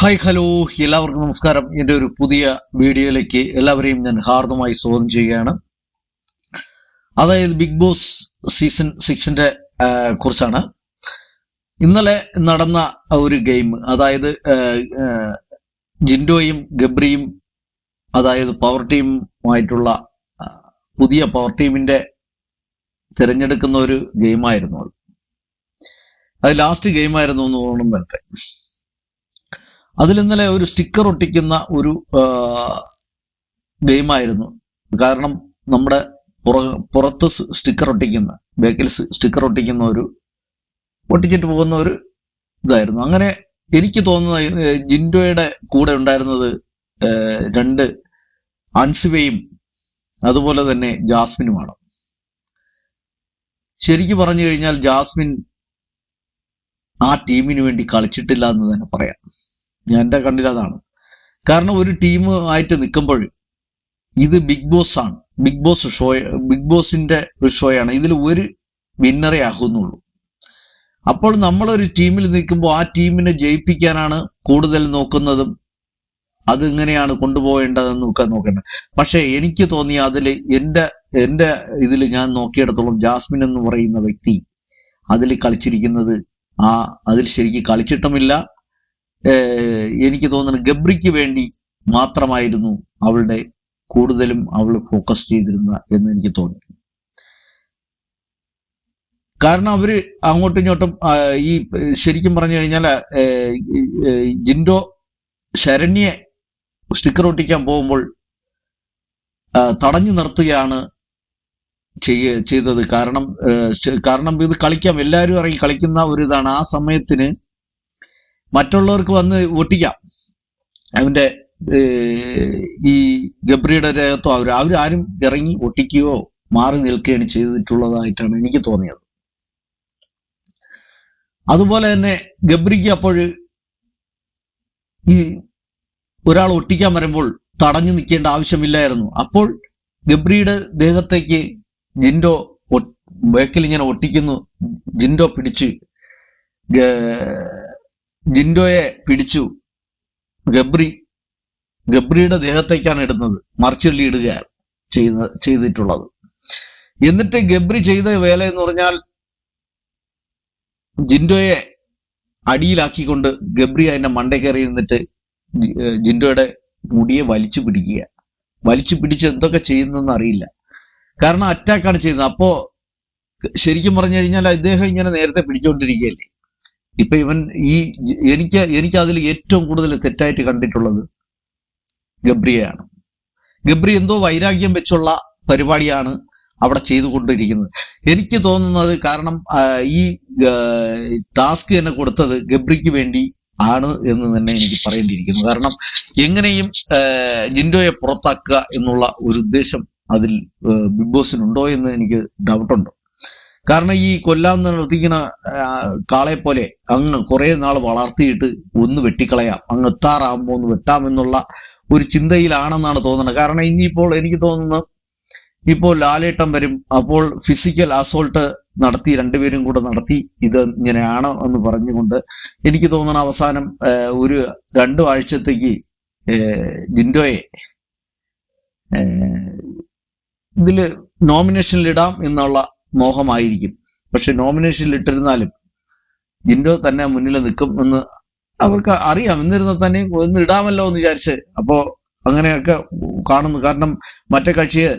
Hi hello. എല്ലാവർക്കും നമസ്കാരം. എന്റെ ഒരു പുതിയ വീഡിയോയിലേക്ക് എല്ലാവരെയും ഞാൻ ഹാർദമായി സ്വാഗതം ചെയ്യുകയാണ്. അതായത് ബിഗ് ബോസ് സീസൺ സിക്സിന്റെ കുറിച്ചാണ്. ഇന്നലെ നടന്ന ഒരു ഗെയിം അതായത് ജിൻഡോയും ഗബ്രിയും അതായത് പവർ ടീമുമായിട്ടുള്ള പുതിയ പവർ ടീമിന്റെ തിരഞ്ഞെടുക്കുന്ന ഒരു ഗെയിമായിരുന്നു അത്. അത് ലാസ്റ്റ് ഗെയിമായിരുന്നു എന്ന് തോന്നുന്നു അതിൽ ഇന്നലെ ഒരു സ്റ്റിക്കർ ഒട്ടിക്കുന്ന ഒരു ഗെയിമായിരുന്നു കാരണം നമ്മുടെ പുറ പുറത്ത് സ്റ്റിക്കർ ഒട്ടിക്കുന്ന ബേക്കിൽ സ്റ്റിക്കർ ഒട്ടിക്കുന്ന ഒരു ഒട്ടിച്ചിട്ട് പോകുന്ന ഒരു ഇതായിരുന്നു. അങ്ങനെ എനിക്ക് തോന്നുന്നത് ജിൻഡോയുടെ കൂടെ ഉണ്ടായിരുന്നത് രണ്ട് അൻസിബയും അതുപോലെ തന്നെ ജാസ്മിനുമാണ്. ശരിക്കു പറഞ്ഞു കഴിഞ്ഞാൽ ജാസ്മിൻ ആ ടീമിന് വേണ്ടി കളിച്ചിട്ടില്ല എന്ന് തന്നെ പറയാം. ഞാൻ എന്റെ കണ്ണിൽ അതാണ്. കാരണം ഒരു ടീം ആയിട്ട് നിൽക്കുമ്പോൾ ഇത് ബിഗ് ബോസ് ആണ്. ബിഗ് ബോസ് ഷോ ബിഗ് ബോസിന്റെ ഒരു ഷോയാണ് ഇതിൽ ഒരു വിന്നറേ ആകുന്നുള്ളൂ. അപ്പോൾ നമ്മളൊരു ടീമിൽ നിൽക്കുമ്പോൾ ആ ടീമിനെ ജയിപ്പിക്കാനാണ് കൂടുതൽ നോക്കുന്നതും അത് എങ്ങനെയാണ് കൊണ്ടുപോകേണ്ടതെന്ന് ഒക്കെ നോക്കേണ്ടത്. പക്ഷെ എനിക്ക് തോന്നി അതിൽ എന്റെ എന്റെ ഇതിൽ ഞാൻ നോക്കിയിടത്തോളം ജാസ്മിൻ എന്ന് പറയുന്ന വ്യക്തി അതിൽ കളിച്ചിരിക്കുന്നത് ആ അതിൽ ശരിക്കും കളിച്ചിട്ടുമില്ല. എനിക്ക് തോന്നുന്നത് ഗബ്രിക്ക് വേണ്ടി മാത്രമായിരുന്നു അവളുടെ കൂടുതലും അവൾ ഫോക്കസ് ചെയ്തിരുന്ന എന്ന് എനിക്ക് തോന്നി. കാരണം അവർ അങ്ങോട്ടും ഇങ്ങോട്ടും ഈ ശരിക്കും പറഞ്ഞു കഴിഞ്ഞാൽ ജിൻഡോ ശരണ്യെ സ്റ്റിക്കർ ഒട്ടിക്കാൻ പോകുമ്പോൾ തടഞ്ഞു നിർത്തുകയാണ് ചെയ്യ ചെയ്തത്. കാരണം കാരണം ഇത് കളിക്കാം. എല്ലാവരും ഇറങ്ങി കളിക്കുന്ന ഒരു ഇതാണ്. ആ സമയത്തിന് മറ്റുള്ളവർക്ക് വന്ന് ഒട്ടിക്കാം. അവന്റെ ഈ ഗബ്രിയുടെ രേഖത്തോ അവർ അവരാരും ഇറങ്ങി ഒട്ടിക്കുകയോ മാറി നിൽക്കുകയാണ് ചെയ്തിട്ടുള്ളതായിട്ടാണ് എനിക്ക് തോന്നിയത്. അതുപോലെ തന്നെ ഗബ്രിക്ക് അപ്പോൾ ഈ ഒരാൾ ഒട്ടിക്കാൻ വരുമ്പോൾ തടഞ്ഞു നിൽക്കേണ്ട ആവശ്യമില്ലായിരുന്നു. അപ്പോൾ ഗബ്രിയുടെ ദേഹത്തേക്ക് ജിൻഡോ ബേക്കിൽ ഇങ്ങനെ ഒട്ടിക്കുന്നു. ജിൻഡോ പിടിച്ച് ജിൻഡോയെ പിടിച്ചു. ഗബ്രി ഗബ്രിയുടെ ദേഹത്തേക്കാണ് ഇടുന്നത്. മറിച്ചുള്ളി ഇടുകയാണ് ചെയ്ത ചെയ്തിട്ടുള്ളത്. എന്നിട്ട് ഗബ്രി ചെയ്ത വേല എന്ന് പറഞ്ഞാൽ ജിൻഡോയെ അടിയിലാക്കിക്കൊണ്ട് ഗബ്രി അതിന്റെ മണ്ടേ നിന്നിട്ട് ജിൻഡോയുടെ മുടിയെ വലിച്ചു പിടിക്കുക. വലിച്ചു പിടിച്ച് എന്തൊക്കെ ചെയ്യുന്നെന്ന് അറിയില്ല. കാരണം അറ്റാക്കാണ് ചെയ്യുന്നത്. അപ്പോ ശരിക്കും പറഞ്ഞു കഴിഞ്ഞാൽ അദ്ദേഹം ഇങ്ങനെ നേരത്തെ പിടിച്ചുകൊണ്ടിരിക്കുകയല്ലേ ഇപ്പൊ ഇവൻ ഈ എനിക്ക് എനിക്ക് അതിൽ ഏറ്റവും കൂടുതൽ തെറ്റായിട്ട് കണ്ടിട്ടുള്ളത് ഗബ്രിയെയാണ്. ഗബ്രി എന്തോ വൈരാഗ്യം വെച്ചുള്ള പരിപാടിയാണ് അവിടെ ചെയ്തുകൊണ്ടിരിക്കുന്നത്. എനിക്ക് തോന്നുന്നത് കാരണം ഈ ടാസ്ക് തന്നെ കൊടുത്തത് ഗബ്രിക്ക് വേണ്ടി ആണ് എന്ന് തന്നെ എനിക്ക് പറയേണ്ടിയിരിക്കുന്നു. കാരണം എങ്ങനെയും ജിൻഡോയെ പുറത്താക്കുക എന്നുള്ള ഒരു ഉദ്ദേശം അതിൽ ബിഗ് ബോസിനുണ്ടോ എന്ന് എനിക്ക് ഡൗട്ടുണ്ട് കാരണം ഈ കൊല്ലാൻ നിർത്തിക്കുന്ന കാളെ പോലെ അങ്ങ് കുറെ നാൾ വളർത്തിയിട്ട് ഒന്ന് വെട്ടിക്കളയാം. അങ്ങ് എത്താറാകുമ്പോൾ ഒന്ന് വെട്ടാമെന്നുള്ള ഒരു ചിന്തയിലാണെന്നാണ് തോന്നുന്നത്. കാരണം ഇനിയിപ്പോൾ എനിക്ക് തോന്നുന്നു ഇപ്പോൾ ലാലേട്ടം വരും. അപ്പോൾ ഫിസിക്കൽ അസോൾട്ട് നടത്തി രണ്ടുപേരും കൂടെ നടത്തി ഇത് ഇങ്ങനെയാണ് എന്ന് പറഞ്ഞുകൊണ്ട് എനിക്ക് തോന്നുന്ന അവസാനം ഒരു രണ്ടു ആഴ്ചത്തേക്ക് ജിൻഡോയെ ഇതിൽ നോമിനേഷനിൽ ഇടാം എന്നുള്ള മോഹമായിരിക്കും. പക്ഷെ നോമിനേഷനിൽ ഇട്ടിരുന്നാലും ജിൻഡോ തന്നെ മുന്നിൽ നിൽക്കും എന്ന് അവർക്ക് അറിയാം. എന്നിരുന്ന തന്നെ ഒന്ന് ഇടാമല്ലോ എന്ന് വിചാരിച്ച് അപ്പോ അങ്ങനെയൊക്കെ കാണുന്നു. കാരണം മറ്റേ കക്ഷിയെ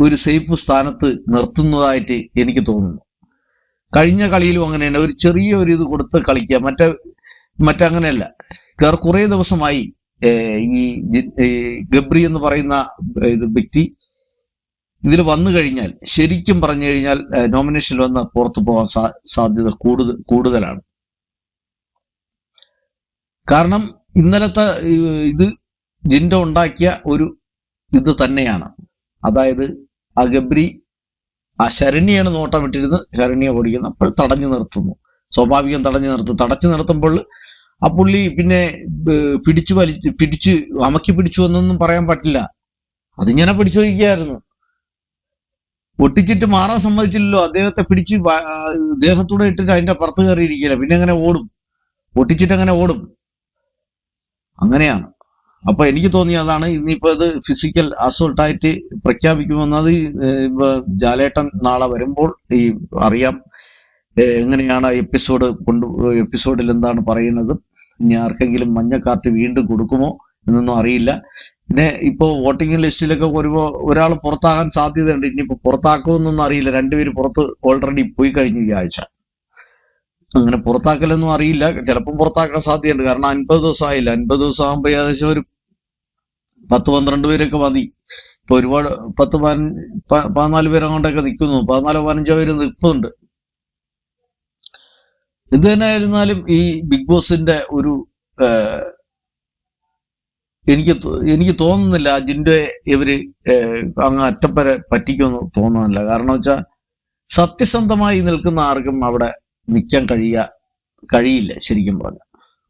ഒരു സേഫ് സ്ഥാനത്ത് നിർത്തുന്നതായിട്ട് എനിക്ക് തോന്നുന്നു. കഴിഞ്ഞ കളിയിലും അങ്ങനെ തന്നെ ഒരു ചെറിയ ഒരു ഇത് കൊടുത്ത് കളിക്കുക. മറ്റേ മറ്റങ്ങനെയല്ല കാരണം കുറെ ദിവസമായി ഈ ഗബ്രി എന്ന് പറയുന്ന ഇത് വ്യക്തി ഇതിൽ വന്നു കഴിഞ്ഞാൽ ശരിക്കും പറഞ്ഞു കഴിഞ്ഞാൽ നോമിനേഷനിൽ വന്ന് പുറത്തു പോകാൻ സാധ്യത കൂടുതൽ കൂടുതലാണ്. കാരണം ഇന്നലത്തെ ഇത് ജിൻഡോ ഉണ്ടാക്കിയ ഒരു ഇത് തന്നെയാണ്. അതായത് അഗബ്രി ഗബ്രി ആ ശരണ്യാണ് നോട്ടം വിട്ടിരുന്ന് ശരണ്യ ഓടിക്കുന്നത് അപ്പോൾ തടഞ്ഞു നിർത്തുന്നു. സ്വാഭാവികം തടഞ്ഞു നിർത്തും തടച്ചു നിർത്തുമ്പോൾ ആ പുള്ളി പിന്നെ പിടിച്ചു വലിച്ചു പിടിച്ച് അമക്കി പിടിച്ചു എന്നൊന്നും പറയാൻ പറ്റില്ല. അതിങ്ങനെ പിടിച്ചു വയ്ക്കുകയായിരുന്നു ഒട്ടിച്ചിട്ട് മാറാൻ സമ്മതിച്ചില്ലല്ലോ. അദ്ദേഹത്തെ പിടിച്ച് ദേഹത്തൂടെ ഇട്ടിട്ട് അതിന്റെ പുറത്ത് കയറിയിരിക്കില്ല പിന്നെ അങ്ങനെ ഓടും. പൊട്ടിച്ചിട്ട് അങ്ങനെ ഓടും. അങ്ങനെയാണ്. അപ്പൊ എനിക്ക് തോന്നി അതാണ് ഇനിയിപ്പോ ഇത് ഫിസിക്കൽ അസോൾട്ടായിട്ട് പ്രഖ്യാപിക്കുമെന്നത് ജാലേട്ടൻ നാളെ വരുമ്പോൾ ഈ അറിയാം എങ്ങനെയാണ് എപ്പിസോഡ് കൊണ്ട് എപ്പിസോഡിൽ എന്താണ് പറയുന്നത്. ഇനി ആർക്കെങ്കിലും മഞ്ഞ കാർട്ട് വീണ്ടും കൊടുക്കുമോ എന്നൊന്നും അറിയില്ല. പിന്നെ ഇപ്പോ വോട്ടിംഗ് ലിസ്റ്റിലൊക്കെ വരുമ്പോ ഒരാൾ പുറത്താകാൻ സാധ്യതയുണ്ട്. ഇനിയിപ്പോ പുറത്താക്കുമെന്നൊന്നും അറിയില്ല. രണ്ടുപേര് പുറത്ത് ഓൾറെഡി പോയി കഴിഞ്ഞു ഈ ആഴ്ച. അങ്ങനെ പുറത്താക്കലൊന്നും അറിയില്ല. ചിലപ്പം പുറത്താക്കാൻ സാധ്യതയുണ്ട്. കാരണം അൻപത് ദിവസം ആയില്ല അൻപത് ദിവസം ആകുമ്പോൾ ഏകദേശം ഒരു പത്ത് പന്ത്രണ്ട് പേരൊക്കെ മതി. ഇപ്പൊ ഒരുപാട് പത്ത് പതിനാല് പേരെ കൊണ്ടൊക്കെ നിൽക്കുന്നു. പതിനാലോ പതിനഞ്ചോ പേര് നിൽപ്പുണ്ട്. എന്ത് തന്നെ ആയിരുന്നാലും ഈ ബിഗ് ബോസിന്റെ ഒരു എനിക്ക് എനിക്ക് തോന്നുന്നില്ല ജിൻഡോയെ ഇവർ അങ്ങ് അറ്റപ്പര പറ്റിക്കൊന്നും തോന്നുന്നില്ല. കാരണം വെച്ചാൽ സത്യസന്ധമായി നിൽക്കുന്ന ആർക്കും അവിടെ നിൽക്കാൻ കഴിയ കഴിയില്ല ശരിക്കും പറഞ്ഞ.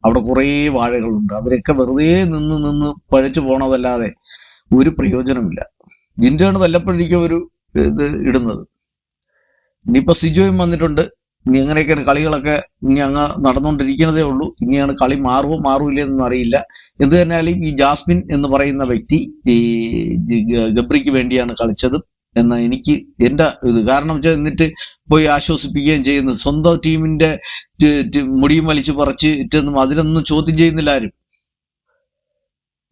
അവിടെ കുറേ വാഴകളുണ്ട്. അവരൊക്കെ വെറുതെ നിന്ന് നിന്ന് പഴച്ചു പോണതല്ലാതെ ഒരു പ്രയോജനമില്ല. ജിൻഡോയാണ് വല്ലപ്പോഴേക്കും ഒരു ഇത് ഇടുന്നത്. ഇനിയിപ്പോ സിജോയും വന്നിട്ടുണ്ട്. ഇനി എങ്ങനെയൊക്കെയാണ് കളികളൊക്കെ ഇനി അങ്ങ് നടന്നുകൊണ്ടിരിക്കുന്നതേ ഉള്ളൂ. ഇങ്ങനെയാണ് കളി മാറുമോ മാറൂല എന്നൊന്നും അറിയില്ല. എന്ത് തന്നെയാലും ഈ ജാസ്മിൻ എന്ന് പറയുന്ന വ്യക്തി ഈ ഗബ്രിക്ക് വേണ്ടിയാണ് കളിച്ചത് എന്ന എനിക്ക് എന്റെ ഇത് കാരണം വെച്ചാൽ എന്നിട്ട് പോയി ആശ്വസിപ്പിക്കുകയും ചെയ്യുന്നു. സ്വന്തം ടീമിന്റെ മുടിയും വലിച്ചു പറിച്ച് ഇറ്റൊന്നും അതിനൊന്നും ചോദ്യം ചെയ്യുന്നില്ല ആരും.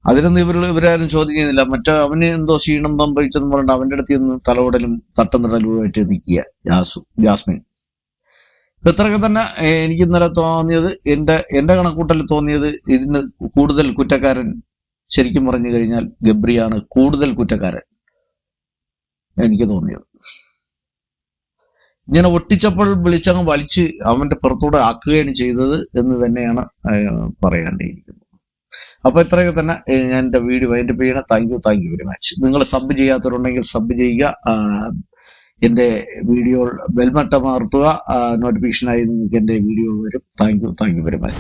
അതിനൊന്നും ഇവർ ഇവരാരും ചോദ്യം ചെയ്യുന്നില്ല. മറ്റേ അവന് എന്തോ ക്ഷീണം സംഭവിച്ചെന്ന് പറഞ്ഞിട്ട് അവന്റെ അടുത്ത് നിന്ന് തട്ടം തടലുമായിട്ട് നിൽക്കുക. ജാസു ജാസ്മിൻ. ഇത്രയൊക്കെ തന്നെ എനിക്ക് ഇന്നലെ തോന്നിയത് എന്റെ എന്റെ കണക്കൂട്ടൽ തോന്നിയത് ഇതിന് കൂടുതൽ കുറ്റക്കാരൻ ശരിക്കും പറഞ്ഞു കഴിഞ്ഞാൽ ഗബ്രിയാണ് കൂടുതൽ കുറ്റക്കാരൻ എനിക്ക് തോന്നിയത്. ഇങ്ങനെ ഒട്ടിച്ചപ്പോൾ വിളിച്ചങ്ങ് വലിച്ച് അവന്റെ പുറത്തൂടെ ആക്കുകയാണ് ചെയ്തത് എന്ന് തന്നെയാണ് പറയേണ്ടിയിരിക്കുന്നത് അപ്പൊ ഇത്രയൊക്കെ തന്നെ ഞാൻ എന്റെ വീഡിയോ വൈൻഡപ്പ് ചെയ്യണം thank you thank you very much നിങ്ങൾ സബ് ചെയ്യാത്തവരുണ്ടെങ്കിൽ സബ് ചെയ്യുക എന്റെ വീഡിയോ ബെൽമട്ടം അമർത്തുക നോട്ടിഫിക്കേഷനായി നിങ്ങൾക്ക് എന്റെ വീഡിയോ വരും. Thank you thank you very much